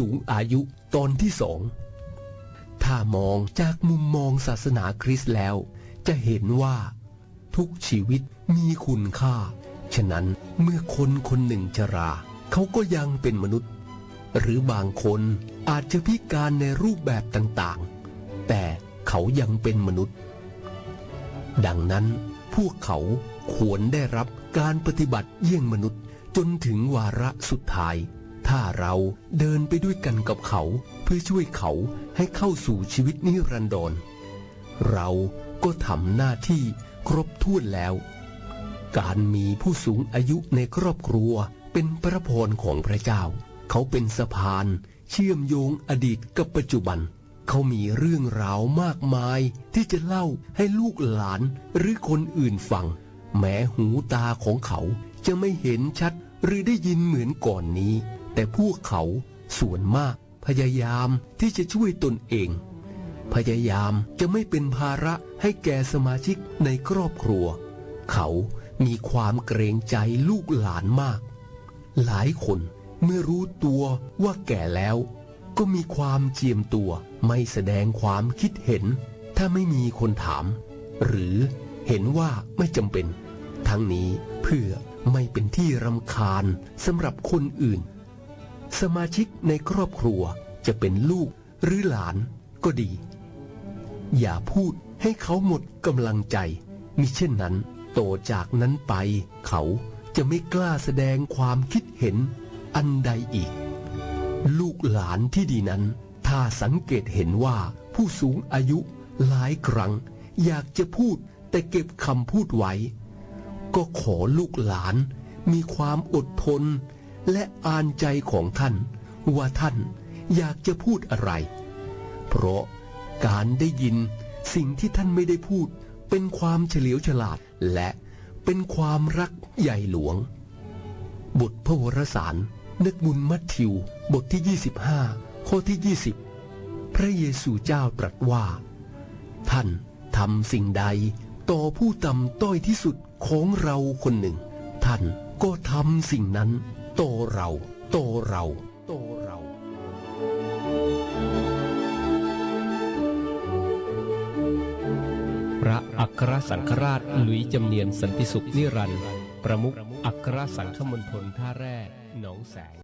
สูงอายุตอนที่สอง ถ้ามองจากมุมมองศาสนาคริสต์แล้ว จะเห็นว่า ทุกชีวิตมีคุณค่า ฉะนั้นเมื่อคนคนหนึ่งชรา เขาก็ยังเป็นมนุษย์ หรือบางคนอาจจะพิการในรูปแบบต่างๆ แต่เขายังเป็นมนุษย์ ดังนั้นพวกเขาควรได้รับการปฏิบัติเยี่ยงมนุษย์จนถึงวาระสุดท้าย ถ้าเราเดินไปด้วยกันกับเขา เพื่อช่วยเขาให้เข้าสู่ชีวิตนิรันดร เราก็ทำหน้าที่ครบถ้วนแล้ว การมีผู้สูงอายุในครอบครัวเป็นพระพรของพระเจ้า เขาเป็นสะพาน เชื่อมโยงอดีตกับปัจจุบัน เขามีเรื่องราวมากมายที่จะเล่าให้ลูกหลานหรือคนอื่นฟัง แม้หูตาของเขาจะไม่เห็นชัดหรือได้ยินเหมือนก่อนนี้ แต่พวกเขาส่วนมาก พยายามที่จะช่วยตนเอง พยายามจะไม่เป็นภาระให้แก่สมาชิกในครอบครัว เขามีความเกรงใจลูกหลานมาก หลายคนเมื่อรู้ตัวว่าแก่แล้ว ก็มีความเจียมตัวไม่แสดงความคิดเห็น ถ้าไม่มีคนถาม หรือเห็นว่าไม่จำเป็น ทั้งนี้เพื่อไม่เป็นที่รำคาญสำหรับคนอื่น สมาชิกในครอบครัวจะเป็นลูกหรือหลานก็ดี อย่าพูดให้เขาหมดกำลังใจ มิเช่นนั้น โตจากนั้นไป เขาจะไม่กล้าแสดงความคิดเห็นอันใดอีก ลูกหลานที่ดีนั้น ถ้าสังเกตเห็นว่าผู้สูงอายุหลายครั้ง อยากจะพูดแต่เก็บคำพูดไว้ ก็ขอลูกหลานมีความอดทน และอ่านใจของท่าน ว่าท่านอยากจะพูดอะไร เพราะการได้ยินสิ่งที่ท่านไม่ได้พูด เป็นความเฉลียวฉลาดและเป็นความรักใหญ่หลวง บทพระวรสารนึกบุญมัทธิว บทที่ 25 ข้อที่ 20 พระเยซูเจ้าตรัสว่า ท่านทำสิ่งใดต่อผู้ต่ำต้อยที่สุดของเราคนหนึ่ง ท่านก็ทำสิ่งนั้น โตเรา โตเรา โตเรา พระอัครสังฆราชหลุยจำเนียนสันติสุขนิรันดร์ประมุขอัครสังฆมณฑลท่าแร่หนองแสง